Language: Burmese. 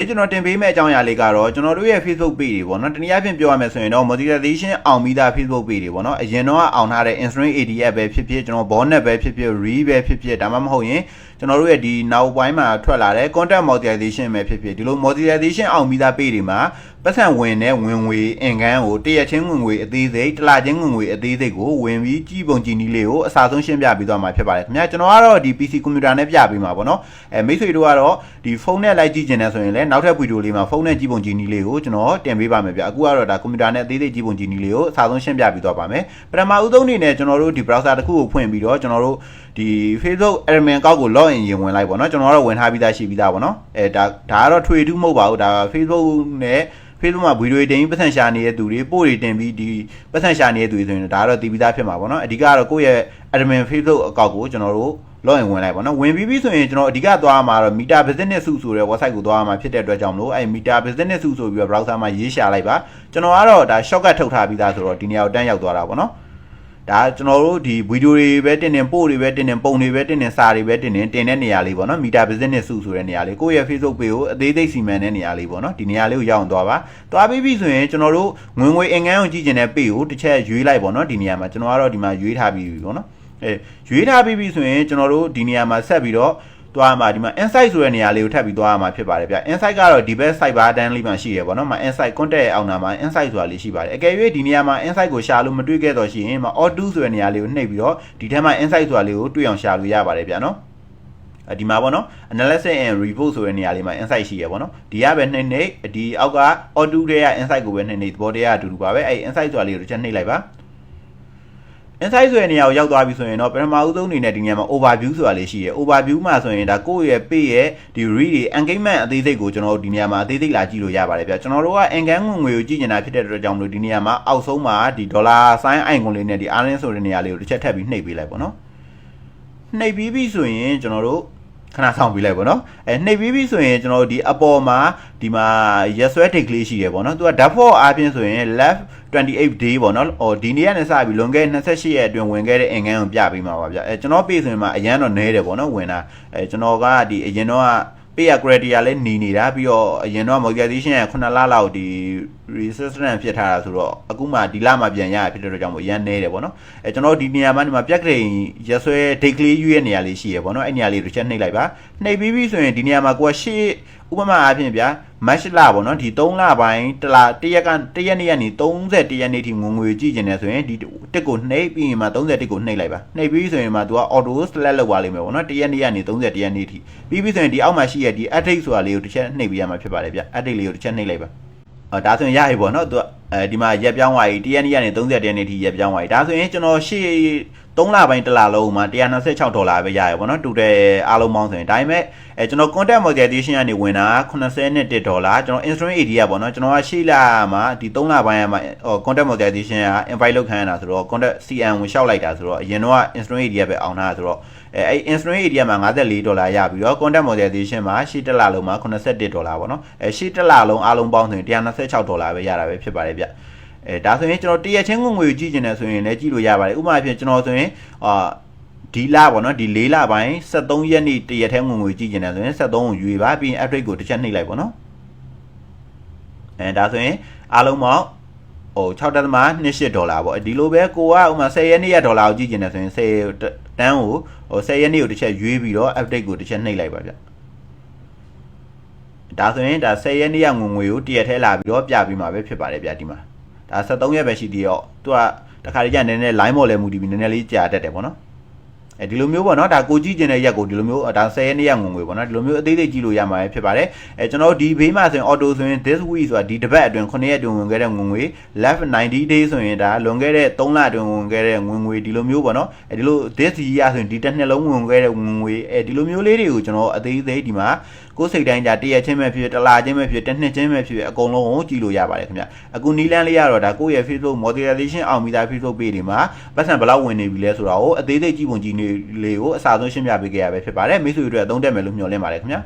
ဒီကျွန်တော်တင်ပေးမယ့်အကြောင်းအရာလေးကတော့ကျွန်တော်တို့ရဲ့ Facebook page တွေပေါ့နော်တနည်းအားဖြင့်ပြောရမယ်ဆိုရင်တော့ monetization အောင်ပြီးသား Facebook page တွေပေါ့နော်အရင်တော့အောင်ထားတဲ့ instrument ADF ပဲဖြစ်ဖြစ်ကျွန်တော် bonnet ပဲဖြစ်ဖြစ် re ပဲဖြစ်ဖြစ်ဒါမှမဟုတ်ရင်ကျွန်တော်တို့ရဲ့ဒီနောက်ပိုင်းမှာထွက်လာတဲ့ content monetization ပဲဖြစ်ဖြစ်ဒီလို monetization အောင်ပြီးသား page တွေမှာပတ်စံဝင်တဲ့ဝင်ငွေအင်ကန်းကိုတရက်ချင်းဝင်ငွေအသေးစိတ်တစ်လချင်းဝင်ငွေအသေးစိတ်ကိုဝင်ပြီးကြည်ပုံကြည်နည်းလေးကိုအစားဆုံးရှင်းပြပေးသွားမှာဖြစ်ပါတယ်ခင်ဗျာကျွန်တော်ကတော့ဒီ PC computer နဲ့ပြပေးမှာပေါ့နော်အဲမိတ်ဆွေတို့ကတော့ဒီဖုန်းနဲ့လိုက်ကြည့်ကျင်တယ်ဆိုရင်လည်းနောက်ထပ်ဗီဒီယိုလေးမှာဖုန်းနဲ့ကြည့်ပုံကြည်နည်းလေးကိုကျွန်တော်တင်ပေးပါမယ်ဗျအခုကတော့ဒါကွန်ပျူတာနဲ့အသေးစိတ်ကြည့်ပုံကြည်နည်းလေးကိုအစားဆုံးရှင်းပြပေးသွားပါမယ်ပထမဦးဆုံးအနေနဲ့ကျွန်တော်တို့ဒီ browser တစ်ခုကိုဖွင့်ပြီးတော့ကျွန်တော်တို့ဒီ Facebook admin ကောက်ကို login ရင်ဝင်လိုက်ပေါ့နော်ကျွန်တော်ကတော့ဝင်ထားပြီးသားရှိပြီးသားပေါ့နော်အဲဒါဒါကတော့ထွေထူးမဟုတ်ပါဘူးဒါ Facebook နဲ့ Facebook မှာဗီဒီယိုတင်ပြီးပတ်စံရှာနေတဲ့သူတွေပို့တွေတင်ပြီးဒီပတ်စံရှာနေတဲ့သူတွေဆိုရင်ဒါကတော့တည်ပြီးသားဖြစ်မှာပေါ့နော်အဓိကတော့ကိုယ့်ရဲ့ admin Facebook အကောင့်ကိုကျွန်တော်တို့ login ဝင်လိုက်ပေါ့နော်ဝင်ပြီးပြီဆိုရင်ကျွန်တော်အဓိကသွားမှာတော့ Meta Business Suite ဆိုတဲ့ website ကိုသွားမှာဖြစ်တဲ့အတွက်ကြောင့်မလို့အဲ Meta Business Suite ဆိုပြီးတော့ browser မှာရေးရှာလိုက်ပါကျွန်တော်ကတော့ဒါ shortcut ထုတ်ထားပြီးသားဆိုတော့ဒီနေရာကိုတန်းရောက်သွားတာပေါ့နော်ဒါကျွန်တော်တို့ဒီဗီဒီယိုတွေပဲတင်တင်ပို့တွေပဲတင်တင်ပုံတွေပဲတင်တင်စာတွေပဲတင်တင်တင်တဲ့နေရာလေးပေါ့နော် Meta Business Suite ဆိုတဲ့နေရာလေးကိုယ့်ရဲ့ Facebook page ကိုအသေးစိတ်စီမံတဲ့နေရာလေးပေါ့နော်ဒီနေရာလေးကိုရောက်အောင်သွားပါသွားပြီးပြီဆိုရင်ကျွန်တော်တို့ငွေငွေအင်ကန်းကိုကြည့်ကျင်တဲ့ page ကိုတစ်ချက်ရွေးလိုက်ပေါ့နော်ဒီနေရာမှာကျွန်တော်ကတော့ဒီမှာရွေးထားပြီးပြီပေါ့နော် အဲရွေးထားပြီးပြီဆိုရင်ကျွန်တော်တို့ဒီနေရာမှာဆက်ပြီးတော့သွားမှာဒီမှာ insight ဆိုတဲ့နေရာလေးကိုထပ်ပြီးသွားရမှာဖြစ်ပါတယ်ဗျ insight ကတော့ဒီဘက် site bar တန်းလေးမှာရှိရပေါ့နော်မှာ insight contact ရဲ့အောက်နာမှာ insight ဆိုတာလေးရှိပါတယ်အကယ်၍ဒီနေရာမှာ insight ကိုရှာလို့မတွေ့ခဲ့တော့ရှိရင်မှာ auto ဆိုတဲ့နေရာလေးကိုနှိပ်ပြီးတော့ဒီထဲမှာ insight ဆိုတာလေးကိုတွေ့အောင်ရှာလို့ရပါတယ်ဗျနော်ဒီမှာပေါ့နော် analysis and report ဆိုတဲ့နေရာလေးမှာ insight ရှိရပေါ့နော်ဒီကပဲနှိမ့်နှိမ့်ဒီအောက်က auto တွေက insight ကိုပဲနှိမ့်နှိမ့်သဘောတရားအတူတူပါပဲအဲ့ insight ဆိုတာလေးကိုတစ်ချက်နှိမ့်လိုက်ပါ insight ဆိုတဲ့နေရာကိုရောက်သွားပြီဆိုရင်တော့ပထမဦးဆုံးအနေနဲ့ဒီနေရာမှာ overview ဆိုတာလေးရှိရယ် overview မှာဆိုရင်ဒါကိုယ့်ရဲ့ page ရဲ့ဒီ read တွေ engagement အသေးစိတ်ကိုကျွန်တော်တို့ဒီနေရာမှာအသေးစိတ်လာကြည့်လို့ရပါတယ်ဗျကျွန်တော်တို့က engagement ငွေကိုကြည့်နေတာဖြစ်တဲ့အတွက်ကြောင့်မလို့ဒီနေရာမှာအောက်ဆုံးမှာဒီ dollar sign icon လေးနဲ့ဒီ earning ဆိုတဲ့နေရာလေးကိုတစ်ချက်ထပ်ပြီးနှိပ်ပေးလိုက်ပေါ့နော်နှိပ်ပြီးပြီဆိုရင်ကျွန်တော်တို့ ခဏဆောင်ပြီးလိုက်ပေါ့နော်အဲနှိပ်ပြီးပြီဆိုရင်ကျွန်တော်တို့ဒီအပေါ်မှာဒီမှာရက်ဆွဲ take လေးရှိရပေါ့နော်သူက default အားဖြင့်ဆိုရင် left 28 day ပေါ့နော်ဟိုဒီနေ့ကနေစပြီးလွန်ခဲ့28ရက်အတွင်းဝင်ခဲ့တဲ့အင်္ဂန်းကိုပြပေးမှာပါဗျအဲကျွန်တော် page ဆိုရင်မှအရန်တော့နဲတယ်ပေါ့နော်ဝင်တာအဲကျွန်တော်ကဒီအရင်တော့က pay criteria လည်းหนีနေတာပြီးတော့အရင်တော့ monetization က9လလောက်ဒီ resistance ဖြစ်ထားတာဆိုတော့အခုမှဒီလမှပြန်ရရဖြစ်တဲ့အတွက်ကြောင့်မို့အရန်နေတယ်ပေါ့နော်အဲကျွန်တော်ဒီနေရာမှာဒီမှာပြက်ကလေးရက်ဆွဲ date ကလေးယူရဲ့နေရာလေးရှိရပေါ့နော်အဲ့နေရာလေးတစ်ချက်နှိပ်လိုက်ပါနှိပ်ပြီးပြီဆိုရင်ဒီနေရာမှာကိုကရှေ့ဥပမာအားဖြင့်ဗျာမတ်လပေါ့နော်ဒီ3လပိုင်းတလတရက်ကတရက်နေ့ကနေ31ရက်နေ့ထိငွေငွေကြည့်ကျင်တယ်ဆိုရင်ဒီတစ်ကိုနှိပ်ပြီးရင်မှ31ကိုနှိပ်လိုက်ပါနှိပ်ပြီးဆိုရင်မှ तू က auto select လုပ်ပါလိမ့်မယ်ပေါ့နော်တရက်နေ့ကနေ31ရက်နေ့ထိပြီးပြီဆိုရင်ဒီအောက်မှာရှိရဒီ update ဆိုတာလေးကိုတစ်ချက်နှိပ်ပေးရမှာဖြစ်ပါတယ်ဗျ update လေးကိုတစ်ချက်နှိပ်လိုက်ပါအော်ဒါဆိုရင်ရပြီပေါ့နော်သူအဲဒီမှာရက်ပြောင်းသွားပြီတရက်နေ့ကနေ30ရက်နေ့ထိရက်ပြောင်းသွားပြီဒါဆိုရင်ကျွန်တော်ရှေ့ 3လပိုင်းတစ်လလုံးမှာ126ဒေါ်လာပဲရရပေါ့နော်တူတယ်အားလုံးပေါင်းဆိုရင်ဒါပေမဲ့အဲကျွန်တော် content monetization ကနေဝင်တာ81ဒေါ်လာကျွန်တော် instrument area ပေါ့နော်ကျွန်တော်ကရှေ့လမှာဒီ3လပိုင်းမှာဟို content monetization က invite လုပ်ခံရတာဆိုတော့ content CN ဝင်လျှောက်လိုက်တာဆိုတော့အရင်တော့ instrument area ပဲအောင်တာဆိုတော့အဲအဲ့ instrument area မှာ54ဒေါ်လာရပြီးတော့ content monetization မှာရှေ့တစ်လလုံးမှာ81ဒေါ်လာပေါ့နော်အဲရှေ့တစ်လလုံးအားလုံးပေါင်းဆိုရင်126ဒေါ်လာပဲရတာပဲဖြစ်ပါတယ်ဗျ အဲဒါဆိုရင်ကျွန်တော်တရက်ချင်းငွေငွေကြည့်ကျင်တယ်ဆိုရင်လည်းကြည့်လို့ရပါတယ်ဥပမာအဖြစ်ကျွန်တော်ဆိုရင်အာဒီလပေါ့နော်ဒီ၄လပိုင်း73ရက်နေ့တရက်ထဲငွေငွေကြည့်ကျင်တယ်ဆိုရင်73ကိုယူပါပြီးရင် update ကိုတစ်ချက်နှိပ်လိုက်ပေါ့နော်အဲဒါဆိုရင်အားလုံးပေါင်းဟို6.28ဒေါ်လာပေါ့ဒီလိုပဲကိုကဥမာ10ရက်နေ့ရဒေါ်လာကိုကြည့်ကျင်တယ်ဆိုရင်10တန်းကိုဟို10ရက်နေ့ကိုတစ်ချက်ရွေးပြီးတော့ update ကိုတစ်ချက်နှိပ်လိုက်ပါဗျဒါဆိုရင်ဒါ10ရက်နေ့ရငွေငွေကိုတရက်ထဲလာပြီးတော့ပြပြီးမှာပဲဖြစ်ပါတယ်ဗျဒီမှာ ဒါ73ရက်ပဲရှိသေးတော့သူကတခါတည်းကျနည်းနည်း line မော်လဲမူတည်ပြီးနည်းနည်းလေးကြာတတ်တယ်ပေါ့နော် အဲဒီလိုမျိုးပေါ့နော်ဒါကိုကြည့်ကျင်တဲ့ရက်ကိုဒီလိုမျိုးဒါ10ရက်နေ့ရငွေငွေပေါ့နော်ဒီလိုမျိုးအသေးသေးကြည့်လို့ရမှာဖြစ်ပါတယ်အဲကျွန်တော်တို့ဒီဘေးမှာဆိုရင် auto ဆိုရင် this week ဆိုတာဒီတစ်ပတ်အတွင်း9ရက်အတွင်းဝင်ခဲ့တဲ့ငွေငွေ left 90 days ဆိုရင်ဒါလွန်ခဲ့တဲ့3လအတွင်းဝင်ခဲ့တဲ့ငွေငွေဒီလိုမျိုးပေါ့နော်အဲဒီလို this year ဆိုရင်ဒီတစ်နှစ်လုံးဝင်ခဲ့တဲ့ငွေငွေအဲဒီလိုမျိုးလေးတွေကိုကျွန်တော်အသေးသေးဒီမှာကိုယ်စိတ်တိုင်းကြတရက်ချင်းပဲဖြစ်ဖြစ်တစ်လချင်းပဲဖြစ်ဖြစ်တစ်နှစ်ချင်းပဲဖြစ်ဖြစ်အကုန်လုံးကိုကြည့်လို့ရပါတယ်ခင်ဗျအခုနီးလန်းလေးရတော့ဒါကိုယ့်ရဲ့ Facebook monetization အောင်ပြီးသား Facebook page တွေမှာပတ်စံဘယ်လောက်ဝင်နေပြီလဲဆိုတာကိုအသေးသေးကြည့်ပုံကြည့်နေလေးကိုအစားဆုံးရှင်းပြပေးခဲ့ရပဲဖြစ်ပါတယ်မိတ်ဆွေတို့အသုံးတက်မယ်လို့မျှော်လင့်ပါတယ်ခင်ဗျ